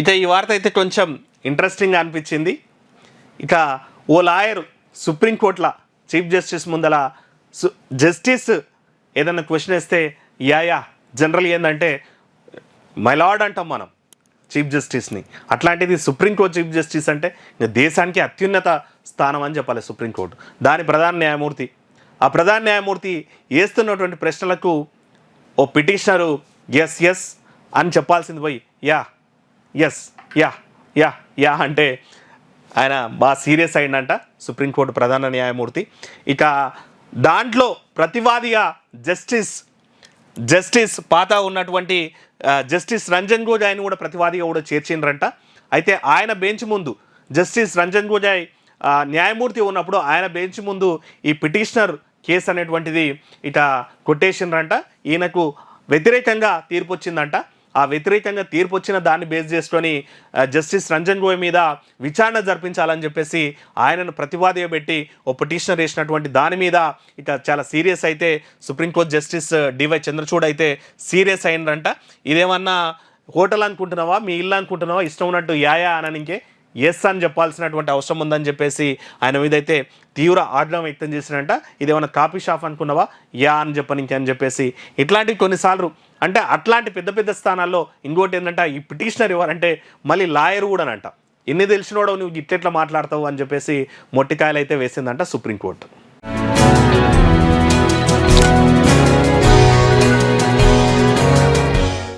ఇక ఈ వార్త అయితే కొంచెం ఇంట్రెస్టింగ్ అనిపించింది. ఇక ఓ లాయర్ సుప్రీంకోర్టుల చీఫ్ జస్టిస్ ముందల సు- జస్టిస్ ఏదైనా క్వశ్చన్ వేస్తే యా యా జనరల్ ఏంటంటే మైలార్డ్ అంటాం మనం చీఫ్ జస్టిస్ని. అట్లాంటిది సుప్రీంకోర్టు చీఫ్ జస్టిస్ అంటే ఇంకా దేశానికి అత్యున్నత స్థానం అని చెప్పాలి సుప్రీంకోర్టు. దాని ప్రధాన న్యాయమూర్తి. ఆ ప్రధాన న్యాయమూర్తి వేస్తున్నటువంటి ప్రశ్నలకు ఓ పిటిషనరు ఎస్ ఎస్ అని చెప్పాల్సింది పోయి yeah yes yeah yeah yeah అంటే ఆయన బాగా సీరియస్ అయిందంట సుప్రీంకోర్టు ప్రధాన న్యాయమూర్తి. ఇక దాంట్లో ప్రతివాదిగా జస్టిస్ జస్టిస్ పాత ఉన్నటువంటి జస్టిస్ రంజన్ గోజాయ్ని కూడా ప్రతివాదిగా కూడా చేర్చిండ్రంట. అయితే ఆయన బెంచ్ ముందు జస్టిస్ రంజన్ గోజాయ్ న్యాయమూర్తి ఉన్నప్పుడు ఆయన బెంచ్ ముందు ఈ పిటిషనర్ కేసు అనేటువంటిది ఇట కొట్టేసిండ్రంట. ఈయనకు వ్యతిరేకంగా తీర్పు వచ్చిందంట. ఆ వ్యతిరేకంగా తీర్పు వచ్చిన దాన్ని బేస్ చేసుకొని జస్టిస్ రంజన్ గోయ్ మీద విచారణ జరిపించాలని చెప్పేసి ఆయనను ప్రతివాదిగా పెట్టి ఓ పిటిషనర్ వేసినటువంటి దాని మీద ఇక చాలా సీరియస్ అయితే సుప్రీంకోర్టు జస్టిస్ డివై చంద్రచూడ్ అయితే సీరియస్ అయిందంట ఇదేమన్నా హోటల్ అనుకుంటున్నావా? మీ ఇల్లు అనుకుంటున్నావా? ఇష్టం ఉన్నట్టు యాయా అననికే ఎస్ అని చెప్పాల్సినటువంటి అవసరం ఉందని చెప్పేసి ఆయన మీద అయితే తీవ్ర ఆగ్రహం వ్యక్తం చేసినట్ట ఇదేమైనా కాఫీ షాప్ అనుకున్నావా? యా అని చెప్పనికి అని చెప్పేసి. ఇట్లాంటివి కొన్నిసార్లు అంటే అట్లాంటి పెద్ద పెద్ద స్థానాల్లో ఇంకోటి ఏంటంటే ఈ పిటిషనర్ ఎవరంటే మళ్ళీ లాయర్ కూడానంట. ఎన్ని తెలిసినోడో నువ్వు ఇట్లెట్లా మాట్లాడతావు అని చెప్పేసి మొట్టికాయలు అయితే వేసిందంట సుప్రీంకోర్టు.